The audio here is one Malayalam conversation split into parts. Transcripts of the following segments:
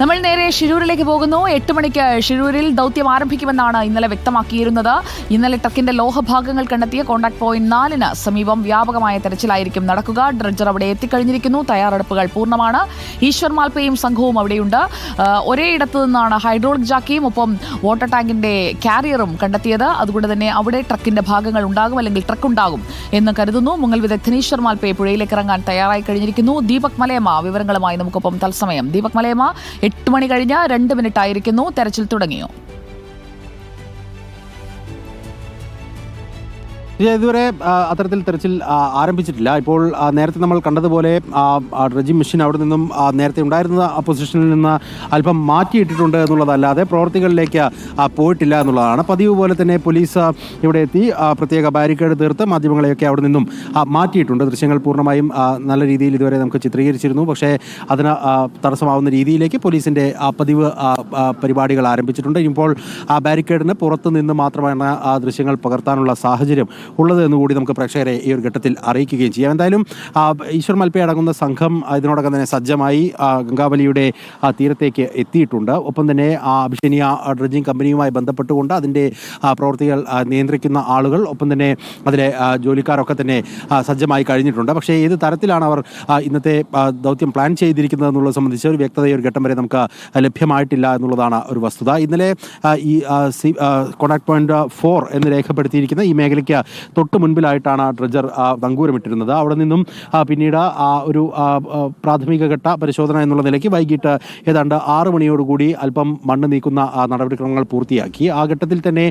നമ്മൾ നേരെ ഷിരൂരിലേക്ക് പോകുന്നു. എട്ട് മണിക്ക് ഷിരൂരിൽ ദൗത്യം ആരംഭിക്കുമെന്നാണ് ഇന്നലെ വ്യക്തമാക്കിയിരുന്നത്. ഇന്നലെ ട്രക്കിന്റെ ലോഹഭാഗങ്ങൾ കണ്ടെത്തിയ കോണ്ടാക്ട് പോയിന്റ് നാലിന് സമീപം വ്യാപകമായ തെരച്ചിലായിരിക്കും നടക്കുക. ഡ്രഡ്ജർ അവിടെ എത്തിക്കഴിഞ്ഞിരിക്കുന്നു. തയ്യാറെടുപ്പുകൾ പൂർണമാണ്. ഈശ്വർ മാൽപ്പയും സംഘവും അവിടെയുണ്ട്. ഒരേ ഇടത്തു നിന്നാണ് ഹൈഡ്രോളിക് ജാക്കിയും ഒപ്പം വാട്ടർ ടാങ്കിന്റെ കാരിയറും കണ്ടെത്തിയത്. അതുകൊണ്ട് തന്നെ അവിടെ ട്രക്കിന്റെ ഭാഗങ്ങൾ ഉണ്ടാകും അല്ലെങ്കിൽ ട്രക്ക് ഉണ്ടാകും എന്ന് കരുതുന്നു. മുങ്ങൽ വിദഗ്ധൻ ഈശ്വർ മാൽപ്പയെ പുഴയിലേക്ക് ഇറങ്ങാൻ തയ്യാറായി കഴിഞ്ഞിരിക്കുന്നു. ദീപക് മലയമ്മ വിവരങ്ങളുമായി നമുക്കൊപ്പം തത്സമയം. ദീപക് മലയമ്മ എട്ട് മണി കഴിഞ്ഞ് രണ്ട് മിനിറ്റ് ആയിരിക്കുന്നു തെരച്ചിൽ തുടങ്ങിയോ? ഇതുവരെ അത്തരത്തിൽ തെരച്ചിൽ ആരംഭിച്ചിട്ടില്ല. ഇപ്പോൾ നേരത്തെ നമ്മൾ കണ്ടതുപോലെ റെജി മെഷീൻ അവിടെ നിന്നും നേരത്തെ ഉണ്ടായിരുന്ന പൊസിഷനിൽ നിന്ന് അല്പം മാറ്റിയിട്ടിട്ടുണ്ട് എന്നുള്ളതല്ലാതെ പ്രവർത്തികളിലേക്ക് പോയിട്ടില്ല എന്നുള്ളതാണ്. പതിവ് പോലെ തന്നെ പോലീസ് ഇവിടെ എത്തി. പ്രത്യേക ബാരിക്കേഡ് തീർത്ത് മാധ്യമങ്ങളെയൊക്കെ അവിടെ നിന്നും മാറ്റിയിട്ടുണ്ട്. ദൃശ്യങ്ങൾ പൂർണമായും നല്ല രീതിയിൽ ഇതുവരെ നമുക്ക് ചിത്രീകരിച്ചിരുന്നു. പക്ഷേ അതിന് തടസ്സമാവുന്ന രീതിയിലേക്ക് പോലീസിന്റെ പതിവ് പരിപാടികൾ ആരംഭിച്ചിട്ടുണ്ട്. ഇപ്പോൾ ആ ബാരിക്കേഡിന് പുറത്ത് നിന്ന് മാത്രമാണ് ആ ദൃശ്യങ്ങൾ പകർത്താനുള്ള സാഹചര്യം ഉള്ളത് എന്നുകൂടി നമുക്ക് പ്രേക്ഷകരെ ഈ ഒരു ഘട്ടത്തിൽ അറിയിക്കുകയും ചെയ്യാം. എന്തായാലും ഈശ്വർ മൽപ്പെ അടങ്ങുന്ന സംഘം ഇതിനോടകം തന്നെ സജ്ജമായി ഗംഗാബലിയുടെ തീരത്തേക്ക് എത്തിയിട്ടുണ്ട്. ഒപ്പം തന്നെ അഭിഷേനിയ ഡ്രഡ്ജിംഗ് കമ്പനിയുമായി ബന്ധപ്പെട്ടുകൊണ്ട് അതിന്റെ പ്രവൃത്തികൾ നിയന്ത്രിക്കുന്ന ആളുകൾ ഒപ്പം തന്നെ അതിലെ ജോലിക്കാരൊക്കെ തന്നെ സജ്ജമായി കഴിഞ്ഞിട്ടുണ്ട്. പക്ഷേ ഏത് തരത്തിലാണ് അവർ ഇന്നത്തെ ദൗത്യം പ്ലാൻ ചെയ്തിരിക്കുന്നത് എന്നുള്ളത് സംബന്ധിച്ച് ഒരു വ്യക്തത ഒരു ഘട്ടം വരെ നമുക്ക് ലഭ്യമായിട്ടില്ല എന്നുള്ളതാണ് ഒരു വസ്തുത. ഇന്നലെ ഈ കോണ്ടാക്ട് പോയിന്റ് ഫോർ എന്ന് രേഖപ്പെടുത്തിയിരിക്കുന്ന ഈ മേഖലയ്ക്ക് തൊട്ട് മുൻപിലായിട്ടാണ് ആ ഡ്രജർ തങ്കൂരമിട്ടിരുന്നത് അവിടെ നിന്നും പിന്നീട് ആ ഒരു പ്രാഥമിക ഘട്ട പരിശോധന എന്നുള്ള നിലയ്ക്ക് വൈകിട്ട് ഏതാണ്ട് ആറ് മണിയോടുകൂടി അല്പം മണ്ണ് നീക്കുന്ന നടപടിക്രമങ്ങൾ പൂർത്തിയാക്കി. ആ ഘട്ടത്തിൽ തന്നെ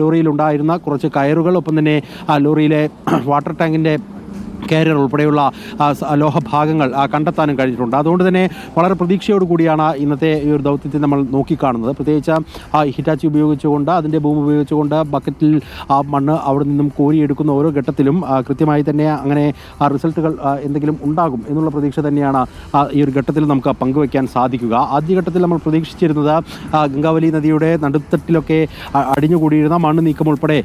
ലോറിയിലുണ്ടായിരുന്ന കുറച്ച് കയറുകൾ ഒപ്പം തന്നെ ആ ലോറിയിലെ വാട്ടർ ടാങ്കിന്റെ കാരിയർ ഉൾപ്പെടെയുള്ള ലോഹഭാഗങ്ങൾ കണ്ടെത്താനും കഴിഞ്ഞിട്ടുണ്ട്. അതുകൊണ്ട് തന്നെ വളരെ പ്രതീക്ഷയോട് കൂടിയാണ് ഇന്നത്തെ ഈ ഒരു ദൗത്യത്തെ നമ്മൾ നോക്കിക്കാണുന്നത്. പ്രത്യേകിച്ച് ഹിറ്റാച്ചി ഉപയോഗിച്ചുകൊണ്ട് അതിന്റെ ഭൂമി ഉപയോഗിച്ചുകൊണ്ട് ബക്കറ്റിൽ ആ മണ്ണ് അവിടെ നിന്നും കോരിയെടുക്കുന്ന ഓരോ ഘട്ടത്തിലും കൃത്യമായി തന്നെ അങ്ങനെ ആ റിസൾട്ടുകൾ എന്തെങ്കിലും ഉണ്ടാകും എന്നുള്ള പ്രതീക്ഷ തന്നെയാണ് ഈ ഒരു ഘട്ടത്തിൽ നമുക്ക് പങ്കുവയ്ക്കാൻ സാധിക്കുക. ആദ്യഘട്ടത്തിൽ നമ്മൾ പ്രതീക്ഷിച്ചിരുന്നത് ഗംഗാവലി നദിയുടെ നടുത്തട്ടിലൊക്കെ അടിഞ്ഞുകൂടിയിരുന്ന മണ്ണ് നീക്കം ഉൾപ്പെടെ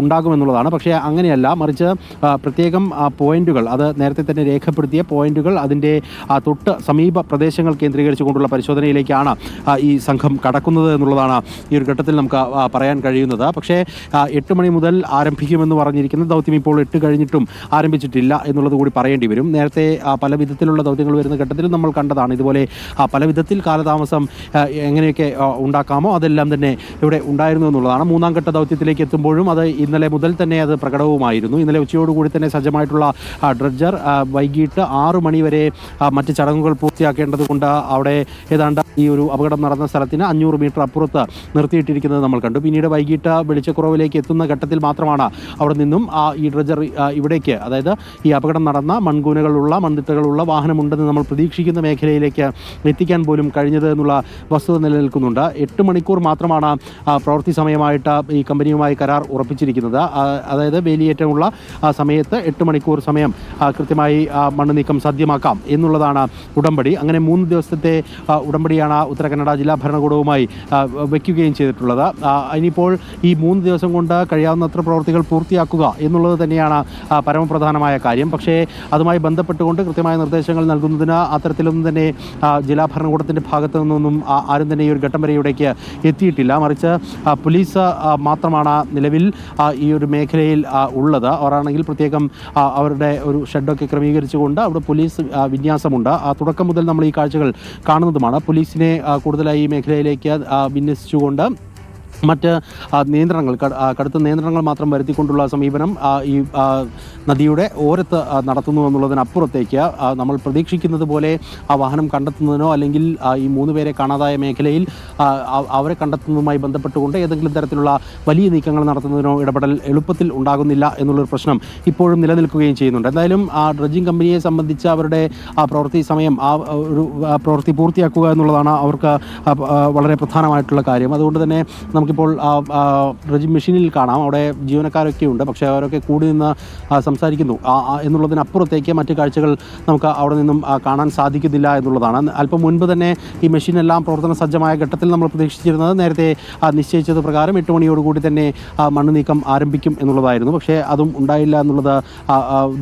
ഉണ്ടാകുമെന്നുള്ളതാണ്. പക്ഷേ അങ്ങനെയല്ല. മറിച്ച് പ്രത്യേകം ആ, പോയിന്റുകൾ. അത് നേരത്തെ തന്നെ രേഖപ്പെടുത്തിയ പോയിന്റുകൾ അതിന്റെ തൊട്ട് സമീപ പ്രദേശങ്ങൾ കേന്ദ്രീകരിച്ചുകൊണ്ടുള്ള പരിശോധനയിലേക്കാണ് ഈ സംഘം കടക്കുന്നത് എന്നുള്ളതാണ് ഈ ഒരു ഘട്ടത്തിൽ നമുക്ക് പറയാൻ കഴിയുന്നത്. പക്ഷേ എട്ട് മണി മുതൽ ആരംഭിക്കുമെന്ന് പറഞ്ഞിരിക്കുന്ന ദൗത്യം ഇപ്പോൾ എട്ട് കഴിഞ്ഞിട്ടും ആരംഭിച്ചിട്ടില്ല എന്നുള്ളത് കൂടി പറയേണ്ടി വരും. നേരത്തെ പല വിധത്തിലുള്ള ദൗത്യങ്ങൾ വരുന്ന ഘട്ടത്തിലും നമ്മൾ കണ്ടതാണ്. ഇതുപോലെ പല വിധത്തിൽ കാലതാമസം എങ്ങനെയൊക്കെ ഉണ്ടാക്കാമോ അതെല്ലാം തന്നെ ഇവിടെ ഉണ്ടായിരുന്നു എന്നുള്ളതാണ്. മൂന്നാം ഘട്ട ദൗത്യത്തിലേക്ക് എത്തുമ്പോഴും അത് ഇന്നലെ മുതൽ തന്നെ അത് പ്രകടവുമായിരുന്നു. ഇന്നലെ ഉച്ചയോടുകൂടി തന്നെ സജ്ജമായിട്ടുള്ള ഡ്രഡ്ജർ വൈകിട്ട് ആറ് മണിവരെ മറ്റ് ചടങ്ങുകൾ പൂർത്തിയാക്കേണ്ടതുകൊണ്ട് അവിടെ ഏതാണ്ട് ഈ ഒരു അപകടം നടന്ന സ്ഥലത്തിന് അഞ്ഞൂറ് മീറ്റർ അപ്പുറത്ത് നിർത്തിയിട്ടിരിക്കുന്നത് നമ്മൾ കണ്ടു. പിന്നീട് വൈകിട്ട് വെളിച്ചക്കുറവിലേക്ക് എത്തുന്ന ഘട്ടത്തിൽ മാത്രമാണ് അവിടെ നിന്നും ആ ഈ ഡ്രജർ ഇവിടേക്ക് അതായത് ഈ അപകടം നടന്ന മൺകൂനകളുള്ള മൺതിട്ടകളുള്ള വാഹനമുണ്ടെന്ന് നമ്മൾ പ്രതീക്ഷിക്കുന്ന മേഖലയിലേക്ക് എത്തിക്കാൻ പോലും കഴിഞ്ഞത് എന്നുള്ള വസ്തുത നിലനിൽക്കുന്നുണ്ട്. എട്ട് മണിക്കൂർ മാത്രമാണ് പ്രവൃത്തി സമയമായിട്ട് ഈ കമ്പനിയുമായി കരാർ ഉറപ്പിച്ചിരിക്കുന്നത്. അതായത് വേലിയേറ്റമുള്ള സമയത്ത് എട്ട് മണിക്കൂർ സമയം ആ, കൃത്യമായി മണ്ണ് നീക്കം സാധ്യമാക്കാം എന്നുള്ളതാണ് ഉടമ്പടി. അങ്ങനെ മൂന്ന് ദിവസത്തെ ഉടമ്പടിയാണ് ഉത്തര കന്നഡ ജില്ലാ ഭരണകൂടവുമായി വയ്ക്കുകയും ചെയ്തിട്ടുള്ളത്. ഇനിയിപ്പോൾ ഈ മൂന്ന് ദിവസം കൊണ്ട് കഴിയാവുന്നത്ര പ്രവൃത്തികൾ പൂർത്തിയാക്കുക എന്നുള്ളത് തന്നെയാണ് പരമപ്രധാനമായ കാര്യം. പക്ഷേ അതുമായി ബന്ധപ്പെട്ടുകൊണ്ട് കൃത്യമായ നിർദ്ദേശങ്ങൾ നൽകുന്നതിന് അത്തരത്തിലൊന്നും തന്നെ ജില്ലാ ഭരണകൂടത്തിന്റെ ഭാഗത്തു നിന്നൊന്നും ആരും തന്നെ ഈ ഒരു ഘട്ടം വരെ ഇവിടേക്ക് എത്തിയിട്ടില്ല. മറിച്ച് പോലീസ് മാത്രമാണ് നിലവിൽ ഈ ഒരു മേഖലയിൽ ഉള്ളത്. അവരാണെങ്കിൽ പ്രത്യേകം ആ, അവരുടെ ഒരു ഷെഡൊക്കെ ക്രമീകരിച്ചുകൊണ്ട് അവിടെ പോലീസ് വിന്യാസമുണ്ട്. ആ, തുടക്കം മുതൽ നമ്മൾ ഈ കാഴ്ചകൾ കാണുന്നതുമാണ്. പോലീസിനെ കൂടുതലായി ഈ മേഖലയിലേക്ക് വിന്യസിച്ചുകൊണ്ട് മറ്റ് നിയന്ത്രണങ്ങൾ കടുത്ത നിയന്ത്രണങ്ങൾ മാത്രം വരുത്തിക്കൊണ്ടുള്ള സമീപനം ഈ നദിയുടെ ഓരത്ത് നടത്തുന്നു എന്നുള്ളതിനപ്പുറത്തേക്ക് നമ്മൾ പ്രതീക്ഷിക്കുന്നത് പോലെ ആ വാഹനം കണ്ടെത്തുന്നതിനോ അല്ലെങ്കിൽ ഈ മൂന്ന് പേരെ കാണാതായ മേഖലയിൽ അവരെ കണ്ടെത്തുന്നതുമായി ബന്ധപ്പെട്ടുകൊണ്ട് ഏതെങ്കിലും തരത്തിലുള്ള വലിയ നീക്കങ്ങൾ നടത്തുന്നതിനോ ഇടപെടൽ എളുപ്പത്തിൽ ഉണ്ടാകുന്നില്ല എന്നുള്ളൊരു പ്രശ്നം ഇപ്പോഴും നിലനിൽക്കുകയും ചെയ്യുന്നുണ്ട്. എന്തായാലും ആ ഡ്രഡ്ജിംഗ് കമ്പനിയെ സംബന്ധിച്ച് അവരുടെ ആ പ്രവൃത്തി സമയം ആ ഒരു പ്രവൃത്തി പൂർത്തിയാക്കുക എന്നുള്ളതാണ് അവർക്ക് വളരെ പ്രധാനമായിട്ടുള്ള കാര്യം. അതുകൊണ്ട് തന്നെ നമുക്ക് നമുക്കിപ്പോൾ ആ, മെഷീനിൽ കാണാം. അവിടെ ജീവനക്കാരൊക്കെ ഉണ്ട്. പക്ഷേ അവരൊക്കെ കൂടി നിന്ന് സംസാരിക്കുന്നു. എന്നുള്ളതിനപ്പുറത്തേക്ക് മറ്റ് കാഴ്ചകൾ നമുക്ക് അവിടെ നിന്നും കാണാൻ സാധിക്കുന്നില്ല എന്നുള്ളതാണ്. അല്പം മുൻപ് തന്നെ ഈ മെഷീനെല്ലാം പ്രവർത്തന സജ്ജമായ ഘട്ടത്തിൽ നമ്മൾ പ്രതീക്ഷിച്ചിരുന്നത് നേരത്തെ നിശ്ചയിച്ചത് പ്രകാരം എട്ട് മണിയോടുകൂടി തന്നെ മണ്ണ് നീക്കം ആരംഭിക്കും എന്നുള്ളതായിരുന്നു. പക്ഷേ അതും ഉണ്ടായില്ല എന്നുള്ളത്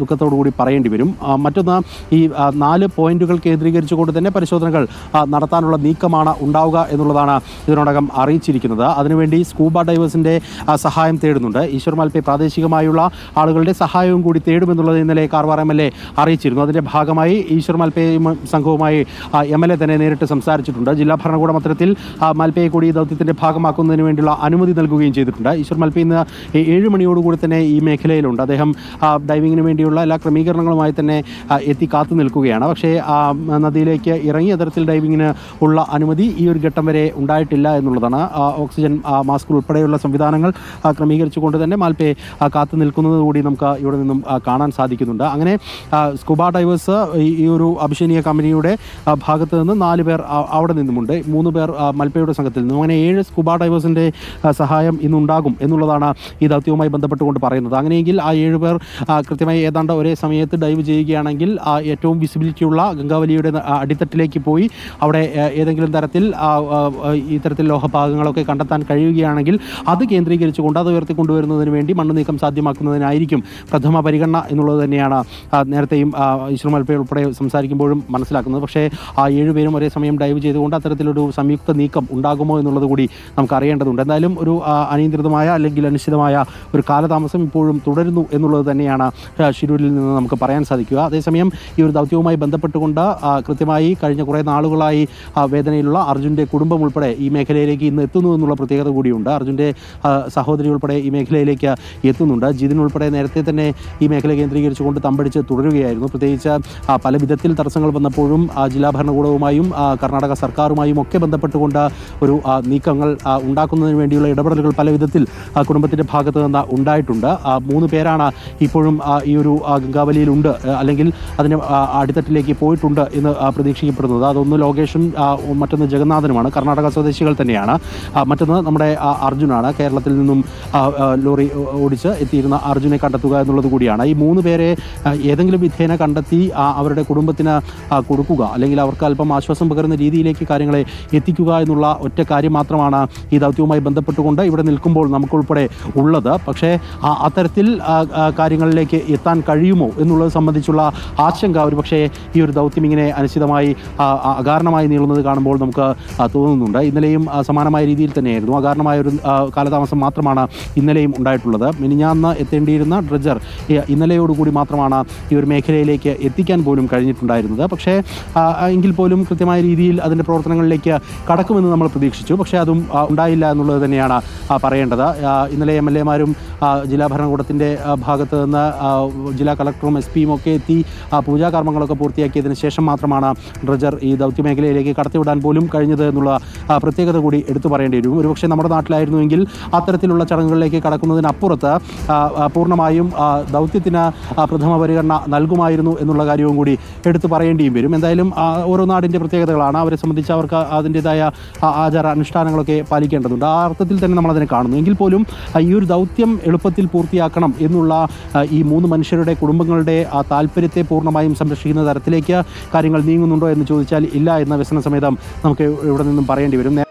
ദുഃഖത്തോടു കൂടി പറയേണ്ടി വരും. മറ്റൊന്ന് ഈ നാല് പോയിന്റുകൾ കേന്ദ്രീകരിച്ചുകൊണ്ട് തന്നെ പരിശോധനകൾ നടത്താനുള്ള നീക്കമാണ് ഉണ്ടാവുക എന്നുള്ളതാണ് ഇതിനോടകം അറിയിച്ചിരിക്കുന്നത്. അതിനുവേണ്ടി സ്കൂബ ഡൈവേഴ്സിന്റെ സഹായം തേടുന്നുണ്ട്. ഈശ്വർ മാൽപ്പെ പ്രാദേശികമായുള്ള ആളുകളുടെ സഹായവും കൂടി തേടുമെന്നുള്ളത് ഇന്നലെ കാർവാർ എം എൽ എ അറിയിച്ചിരുന്നു. അതിന്റെ ഭാഗമായി ഈശ്വർ മാൽപ്പയും സംഘവുമായി എം എൽ എ തന്നെ നേരിട്ട് സംസാരിച്ചിട്ടുണ്ട്. ജില്ലാ ഭരണകൂടം അത്തരത്തിൽ മാൽപ്പയെ കൂടി ദൗത്യത്തിന്റെ ഭാഗമാക്കുന്നതിന് വേണ്ടിയുള്ള അനുമതി നൽകുകയും ചെയ്തിട്ടുണ്ട്. ഈശ്വർ മാൽപ്പെ ഇന്ന് ഏഴ് മണിയോടുകൂടി തന്നെ ഈ മേഖലയിലുണ്ട്. അദ്ദേഹം ഡൈവിങ്ങിന് വേണ്ടിയുള്ള എല്ലാ ക്രമീകരണങ്ങളുമായി തന്നെ എത്തി കാത്തു നിൽക്കുകയാണ്. പക്ഷേ നദിയിലേക്ക് ഇറങ്ങിയ തരത്തിൽ ഡൈവിങ്ങിന് ഉള്ള അനുമതി ഈ ഒരു ഘട്ടം വരെ ഉണ്ടായിട്ടില്ല എന്നുള്ളതാണ് ഓക്സിജൻ മാസ്ക് ഉൾപ്പെടെയുള്ള സംവിധാനങ്ങൾ ക്രമീകരിച്ചുകൊണ്ട് തന്നെ മാൽപ്പയെ കാത്തു നിൽക്കുന്നത് കൂടി നമുക്ക് ഇവിടെ നിന്നും കാണാൻ സാധിക്കുന്നുണ്ട്. അങ്ങനെ സ്കൂബ ഡൈവേഴ്സ് ഈ ഒരു അഭിഷേനീയ കമ്പനിയുടെ ഭാഗത്ത് നിന്ന് നാല് പേർ അവിടെ നിന്നുമുണ്ട്. മൂന്ന് പേർ മൽപ്പയുടെ സംഘത്തിൽ നിന്നും. അങ്ങനെ ഏഴ് സ്കൂബ ഡൈവേഴ്സിന്റെ സഹായം ഇന്നുണ്ടാകും എന്നുള്ളതാണ് ഈ ദൗത്യവുമായി ബന്ധപ്പെട്ടുകൊണ്ട് പറയുന്നത്. അങ്ങനെയെങ്കിൽ ആ ഏഴ് പേർ കൃത്യമായി ഏതാണ്ട് ഒരേ സമയത്ത് ഡൈവ് ചെയ്യുകയാണെങ്കിൽ ഏറ്റവും വിസിബിലിറ്റിയുള്ള ഗംഗാവലിയുടെ അടിത്തട്ടിലേക്ക് പോയി അവിടെ ഏതെങ്കിലും തരത്തിൽ ഇത്തരത്തിൽ ലോഹഭാഗങ്ങളൊക്കെ കണ്ടെത്താൻ കഴിയുകയാണെങ്കിൽ അത് കേന്ദ്രീകരിച്ചുകൊണ്ട് അത് ഉയർത്തിക്കൊണ്ടുവരുന്നതിന് വേണ്ടി മണ്ണ് നീക്കം സാധ്യമാക്കുന്നതിനായിരിക്കും പ്രഥമ പരിഗണന എന്നുള്ളത് തന്നെയാണ് നേരത്തെയും മൽപ്പ ഉൾപ്പെടെ സംസാരിക്കുമ്പോഴും മനസ്സിലാക്കുന്നത്. പക്ഷേ ആ ഏഴുപേരും ഒരേ സമയം ഡൈവ് ചെയ്തുകൊണ്ട് അത്തരത്തിലൊരു സംയുക്ത നീക്കം ഉണ്ടാകുമോ എന്നുള്ളത് കൂടി നമുക്ക് അറിയേണ്ടതുണ്ട്. എന്തായാലും ഒരു അനിയന്ത്രിതമായ അല്ലെങ്കിൽ അനിശ്ചിതമായ ഒരു കാലതാമസം ഇപ്പോഴും തുടരുന്നു എന്നുള്ളത് തന്നെയാണ് ഷിരൂരിൽ നിന്ന് നമുക്ക് പറയാൻ സാധിക്കുക. അതേസമയം ഈ ഒരു ദൗത്യവുമായി ബന്ധപ്പെട്ടുകൊണ്ട് കൃത്യമായി കഴിഞ്ഞ കുറേ നാളുകളായി വേദനയിലുള്ള അർജുന്റെ കുടുംബം ഉൾപ്പെടെ ഈ മേഖലയിലേക്ക് ഇന്ന് എത്തുന്നു എന്നുള്ള പ്രത്യേകത കൂടിയുണ്ട്. അർജുന്റെ സഹോദരി ഉൾപ്പെടെ ഈ മേഖലയിലേക്ക് എത്തുന്നുണ്ട്. ജിതിൻ ഉൾപ്പെടെ നേരത്തെ തന്നെ ഈ മേഖല കേന്ദ്രീകരിച്ചുകൊണ്ട് തമ്പടിച്ച് തുടരുകയായിരുന്നു. പ്രത്യേകിച്ച് പല വിധത്തിൽ തടസ്സങ്ങൾ വന്നപ്പോഴും ജില്ലാ ഭരണകൂടവുമായും കർണാടക സർക്കാരുമായും ഒക്കെ ബന്ധപ്പെട്ടുകൊണ്ട് ഒരു നീക്കങ്ങൾ ഉണ്ടാക്കുന്നതിന് വേണ്ടിയുള്ള ഇടപെടലുകൾ പല വിധത്തിൽ കുടുംബത്തിന്റെ ഭാഗത്ത് നിന്ന് ഉണ്ടായിട്ടുണ്ട്. മൂന്ന് പേരാണ് ഇപ്പോഴും ഈ ഒരു ഗംഗാവലിയിലുണ്ട്. അല്ലെങ്കിൽ അതിന് അടിത്തട്ടിലേക്ക് പോയിട്ടുണ്ട് എന്ന് പ്രതീക്ഷിക്കപ്പെടുന്നത്. അതൊന്ന് ലോകേഷും ആ, മറ്റൊന്ന് ജഗന്നാഥനുമാണ്. കർണാടക സ്വദേശികൾ തന്നെയാണ്. മറ്റൊന്ന് നമ്മുടെ അർജുനാണ് കേരളത്തിൽ നിന്നും ലോറി ഓടിച്ച് എത്തിയിരുന്ന അർജുനെ കണ്ടെത്തുക എന്നുള്ളത് കൂടിയാണ്. ഈ മൂന്ന് പേരെ ഏതെങ്കിലും വിധേന കണ്ടെത്തി അവരുടെ കുടുംബത്തിന് കൊടുക്കുക അല്ലെങ്കിൽ അവർക്ക് അല്പം ആശ്വാസം പകരുന്ന രീതിയിലേക്ക് കാര്യങ്ങളെ എത്തിക്കുക എന്നുള്ള ഒറ്റ കാര്യം മാത്രമാണ് ഈ ദൗത്യവുമായി ബന്ധപ്പെട്ടുകൊണ്ട് ഇവിടെ നിൽക്കുമ്പോൾ നമുക്കുൾപ്പെടെ ഉള്ളത്. പക്ഷേ അത്തരത്തിൽ കാര്യങ്ങളിലേക്ക് എത്താൻ കഴിയുമോ എന്നുള്ളത് സംബന്ധിച്ചുള്ള ആശങ്ക ഒരു പക്ഷേ ഈ ഒരു ദൗത്യം ഇങ്ങനെ അനിശ്ചിതമായി അകാരണമായി നീളുന്നത് കാണുമ്പോൾ നമുക്ക് തോന്നുന്നുണ്ട്. ഇന്നലെയും സമാനമായ രീതിയിൽ തന്നെയായിരുന്നു. അകാരണമായ ഒരു കാലതാമസം മാത്രമാണ് ഇന്നലെയും ഉണ്ടായിട്ടുള്ളത്. മിനിഞ്ഞാന്ന് എത്തേണ്ടിയിരുന്ന ഡ്രജർ ഇന്നലെയോടുകൂടി മാത്രമാണ് ഈ ഒരു മേഖലയിലേക്ക് എത്തിക്കാൻ പോലും കഴിഞ്ഞിട്ടുണ്ടായിരുന്നത്. പക്ഷേ എങ്കിൽ പോലും കൃത്യമായ രീതിയിൽ അതിന്റെ പ്രവർത്തനങ്ങളിലേക്ക് കടക്കുമെന്ന് നമ്മൾ പ്രതീക്ഷിച്ചു. പക്ഷേ അതും ഉണ്ടായില്ല എന്നുള്ളത് തന്നെയാണ് പറയേണ്ടത്. ഇന്നലെ എം എൽ എമാരും ജില്ലാ ഭരണകൂടത്തിന്റെ ഭാഗത്ത് നിന്ന് ജില്ലാ കളക്ടറും എസ് പിയും ഒക്കെ എത്തി പൂജാ കർമ്മങ്ങളൊക്കെ പൂർത്തിയാക്കിയതിന് ശേഷം മാത്രമാണ് ഡ്രജർ ഈ ദൗത്യ മേഖലയിലേക്ക് കടത്തിവിടാൻ പോലും കഴിഞ്ഞത് എന്നുള്ള പ്രത്യേകത കൂടി എടുത്തു പറയേണ്ടി വരും. ഒരുപക്ഷെ നമ്മുടെ നാട്ടിലായിരുന്നുവെങ്കിൽ അത്തരത്തിലുള്ള ചടങ്ങുകളിലേക്ക് കടക്കുന്നതിനപ്പുറത്ത് പൂർണമായും ദൗത്യത്തിന് പ്രഥമ പരിഗണന നൽകുമായിരുന്നു എന്നുള്ള കാര്യവും കൂടി എടുത്തു പറയേണ്ടിയും വരും. എന്തായാലും ഓരോ നാടിന്റെ പ്രത്യേകതകളാണ്. അവരെ സംബന്ധിച്ച് അവർക്ക് അതിന്റെതായ ആചാര അനുഷ്ഠാനങ്ങളൊക്കെ പാലിക്കേണ്ടതുണ്ട്. ആ അർത്ഥത്തിൽ തന്നെ നമ്മളതിനെ കാണുന്നു. എങ്കിൽ പോലും ഈ ഒരു ദൗത്യം എളുപ്പത്തിൽ പൂർത്തിയാക്കണം എന്നുള്ള ഈ മൂന്ന് മനുഷ്യരുടെ കുടുംബങ്ങളുടെ ആ താല്പര്യത്തെ പൂർണമായും സംരക്ഷിക്കുന്ന തരത്തിലേക്ക് കാര്യങ്ങൾ നീങ്ങുന്നുണ്ടോ എന്ന് ചോദിച്ചാൽ ഇല്ല എന്ന വ്യസന സമേതം നമുക്ക് ഇവിടെ നിന്നും പറയേണ്ടി വരും.